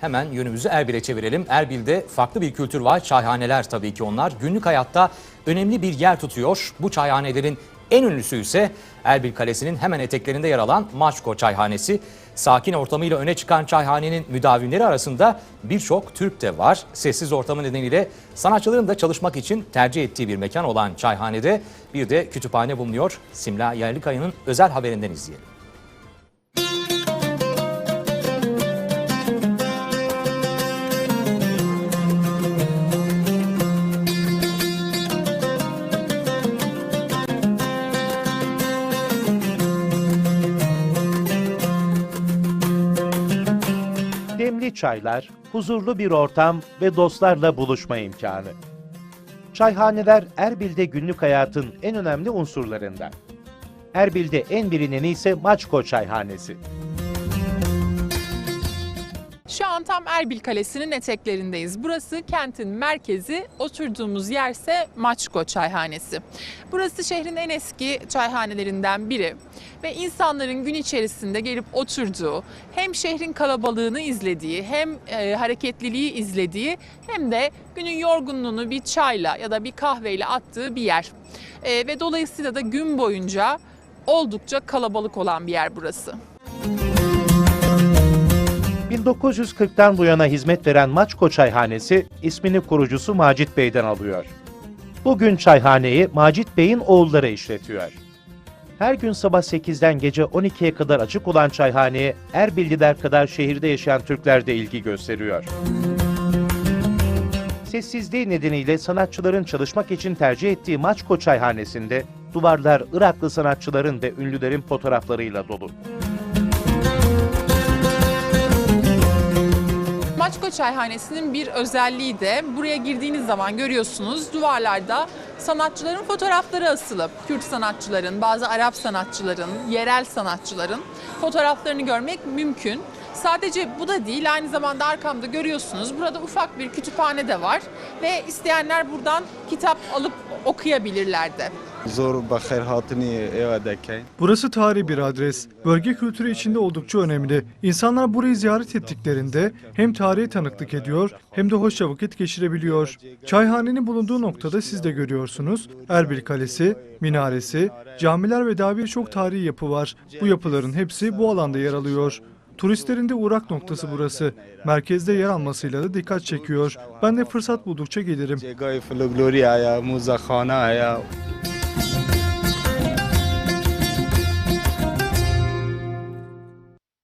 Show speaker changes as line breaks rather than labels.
Hemen yönümüzü Erbil'e çevirelim. Erbil'de farklı bir kültür var. Çayhaneler tabii ki onlar. Günlük hayatta önemli bir yer tutuyor. Bu çayhanelerin en ünlüsü ise Erbil Kalesi'nin hemen eteklerinde yer alan Maçko Çayhanesi. Sakin ortamıyla öne çıkan çayhanenin müdavimleri arasında birçok Türk de var. Sessiz ortamı nedeniyle sanatçıların da çalışmak için tercih ettiği bir mekan olan çayhanede bir de kütüphane bulunuyor. Simla Yerlikaya'nın özel haberinden izleyelim.
Demli çaylar, huzurlu bir ortam ve dostlarla buluşma imkanı. Çayhaneler Erbil'de günlük hayatın en önemli unsurlarından. Erbil'de en bilineni ise Maçko Çayhanesi.
Şu an tam Erbil Kalesi'nin eteklerindeyiz. Burası kentin merkezi, oturduğumuz yerse Maçko Çayhanesi. Burası şehrin en eski çayhanelerinden biri ve insanların gün içerisinde gelip oturduğu, hem şehrin kalabalığını izlediği, hem e, hareketliliği izlediği, hem de günün yorgunluğunu bir çayla ya da bir kahveyle attığı bir yer. E, ve dolayısıyla da gün boyunca oldukça kalabalık olan bir yer burası.
1940'tan bu yana hizmet veren Maçko Çayhanesi ismini kurucusu Macit Bey'den alıyor. Bugün çayhaneyi Macit Bey'in oğulları işletiyor. Her gün sabah 8'den gece 12'ye kadar açık olan çayhaneye Erbilliler kadar şehirde yaşayan Türkler de ilgi gösteriyor. Sessizliği nedeniyle sanatçıların çalışmak için tercih ettiği Maçko Çayhanesi'nde duvarlar Iraklı sanatçıların ve ünlülerin fotoğraflarıyla dolu.
Maçko Çayhanesi'nin bir özelliği de buraya girdiğiniz zaman görüyorsunuz duvarlarda sanatçıların fotoğrafları asılı. Kürt sanatçıların, bazı Arap sanatçıların, yerel sanatçıların fotoğraflarını görmek mümkün. Sadece bu da değil, aynı zamanda arkamda görüyorsunuz. Burada ufak bir kütüphane de var ve isteyenler buradan kitap alıp okuyabilirler de
zor bakır hatını eva dekeyin.
Burası tarihi bir adres. Bölge kültürü içinde oldukça önemli. İnsanlar burayı ziyaret ettiklerinde hem tarihe tanıklık ediyor hem de hoşça vakit geçirebiliyor. Çayhanenin bulunduğu noktada siz de görüyorsunuz. Erbil Kalesi, minaresi, camiler ve daha birçok tarihi yapı var. Bu yapıların hepsi bu alanda yer alıyor. Turistlerin de uğrak noktası burası. Merkezde yer almasıyla da dikkat çekiyor. Ben de fırsat buldukça gelirim.